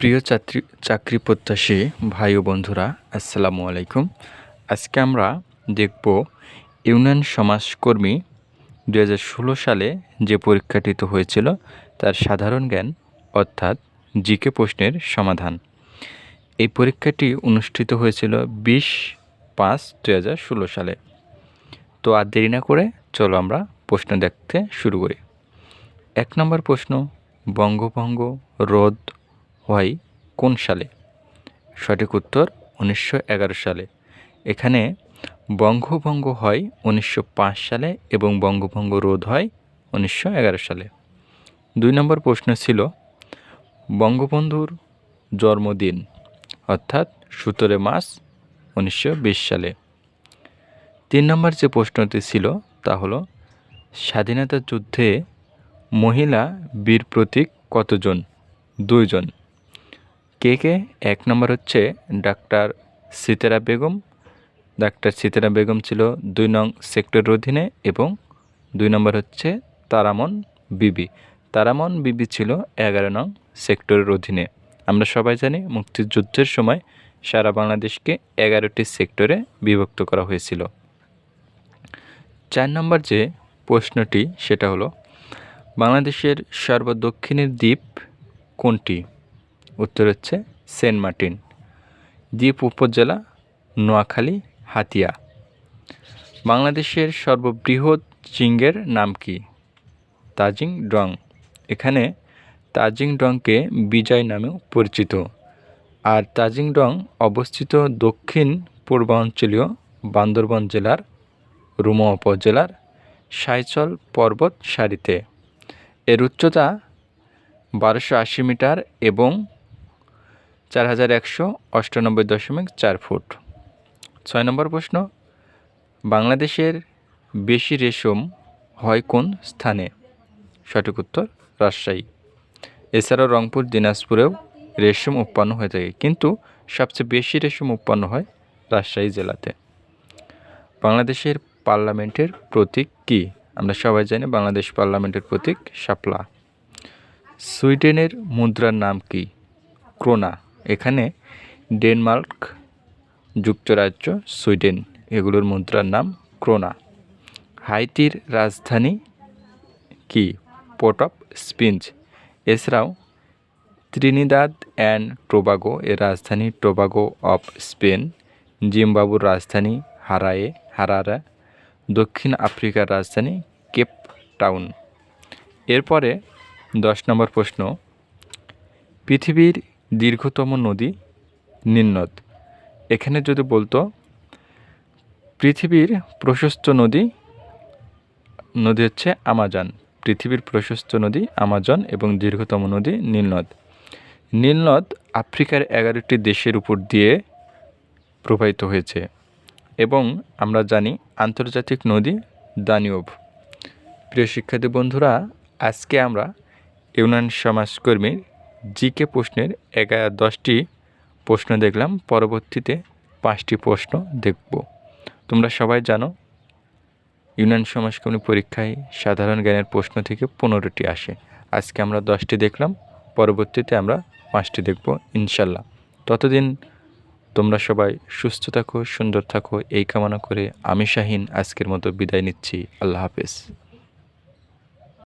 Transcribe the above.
প্রিয় চাকরি চাকরি প্রত্যাশী ভাই ও বন্ধুরা, আসসালামু আলাইকুম। আজকে আমরা দেখব ইউনিয়ন সমাজকর্মী দু হাজার ষোলো সালে যে পরীক্ষাটিত হয়েছিল, তার সাধারণ জ্ঞান, অর্থাৎ জিকে প্রশ্নের সমাধান। এই পরীক্ষাটি অনুষ্ঠিত হয়েছিল বিশ পাঁচ দু হাজার ষোলো সালে। তো আর দেরি না করে চলো আমরা প্রশ্ন দেখতে শুরু করি। এক নম্বর প্রশ্ন, বঙ্গভঙ্গ রোধ হয় কোন সালে? সঠিক উত্তর উনিশশো এগারো সালে। এখানে বঙ্গভঙ্গ হয় উনিশশো পাঁচ সালে এবং বঙ্গভঙ্গ রোধ হয় উনিশশো এগারো সালে। দুই নম্বর প্রশ্ন ছিল, বঙ্গবন্ধুর জন্মদিন, অর্থাৎ সতেরো মার্চ উনিশশো সালে। তিন নম্বর যে প্রশ্নটি ছিল তা হলো, স্বাধীনতা যুদ্ধে মহিলা বীর প্রতীক কতজন? দুইজন। কে কে? এক নম্বর হচ্ছে ডাক্তার সিতারা বেগম। ডাক্তার সিতারা বেগম ছিল দুই নং সেক্টরের অধীনে এবং দুই নম্বর হচ্ছে তারামন বিবি। তারামন বিবি ছিল এগারো নং সেক্টরের অধীনে। আমরা সবাই জানি মুক্তিযুদ্ধের সময় সারা বাংলাদেশকে এগারোটি সেক্টরে বিভক্ত করা হয়েছিল। চার নম্বর যে প্রশ্নটি, সেটা হলো, বাংলাদেশের সর্বদক্ষিণের দ্বীপ কোনটি? উত্তর হচ্ছে সেন্ট মার্টিন, দ্বীপ উপজেলা নোয়াখালী, হাতিয়া। বাংলাদেশের সর্ববৃহৎ চিংয়ের নাম কি? তাজিং ডং এখানে তাজিং ডংকে বিজয় নামেও পরিচিত। আর তাজিং ডং অবস্থিত দক্ষিণ পূর্বাঞ্চলীয় বান্দরবন জেলার রুমা উপজেলার সাইচল পর্বত সারিতে। এর উচ্চতা বারোশো আশি মিটার এবং চার হাজার একশো অষ্টানব্বই দশমিক চার ফুট। ছয় নম্বর প্রশ্ন, বাংলাদেশের বেশি রেশম হয় কোন স্থানে? সঠিক উত্তর, রাজশাহী। এছাড়াও রংপুর, দিনাজপুরেও রেশম উৎপন্ন হয়ে থাকে, কিন্তু সবচেয়ে বেশি রেশম উৎপন্ন হয় রাজশাহী জেলাতে। বাংলাদেশের পার্লামেন্টের প্রতীক কী? আমরা সবাই জানি বাংলাদেশ পার্লামেন্টের প্রতীক শাপলা। সুইডেনের মুদ্রার নাম কি? ক্রোনা। এখানে ডেনমার্ক, যুক্তরাজ্য, সুইডেন, এগুলোর মুদ্রার নাম ক্রোনা। হাইতির রাজধানী কি? Port of Spain. এছাড়াও ত্রিনিদাদ অ্যান্ড টোবাগো এর রাজধানী টোবাগো অফ স্পেন, জিম্বাবুর রাজধানী হারায়ে, হারারা, দক্ষিণ আফ্রিকার রাজধানী কেপ টাউন। এরপরে দশ নম্বর প্রশ্ন, পৃথিবীর দীর্ঘতম নদী নীলনদ এখানে যদি বলতো, পৃথিবীর প্রশস্ত নদী নদী হচ্ছে আমাজন। পৃথিবীর প্রশস্ত নদী আমাজন এবং দীর্ঘতম নদী নীলনদ নীলনদ আফ্রিকার এগারোটি দেশের উপর দিয়ে প্রবাহিত হয়েছে এবং আমরা জানি আন্তর্জাতিক নদী দানিয়ব প্রিয় শিক্ষার্থী বন্ধুরা, আজকে আমরা ইউনান সমাজকর্মীর জিকে প্রশ্নের এগারো, দশটি প্রশ্ন দেখলাম। পরবর্তীতে পাঁচটি প্রশ্ন দেখব। তোমরা সবাই জানো, ইউনিয়ন সমাজকর্মী পরীক্ষায় সাধারণ জ্ঞানের প্রশ্ন থেকে পনেরোটি আসে। আজকে আমরা দশটি দেখলাম, পরবর্তীতে আমরা পাঁচটি দেখব, ইনশাল্লাহ। ততদিন তোমরা সবাই সুস্থ থাকো, সুন্দর থাকো, এই কামনা করে আমি শাহিন আজকের মতো বিদায় নিচ্ছি। আল্লাহ হাফেজ।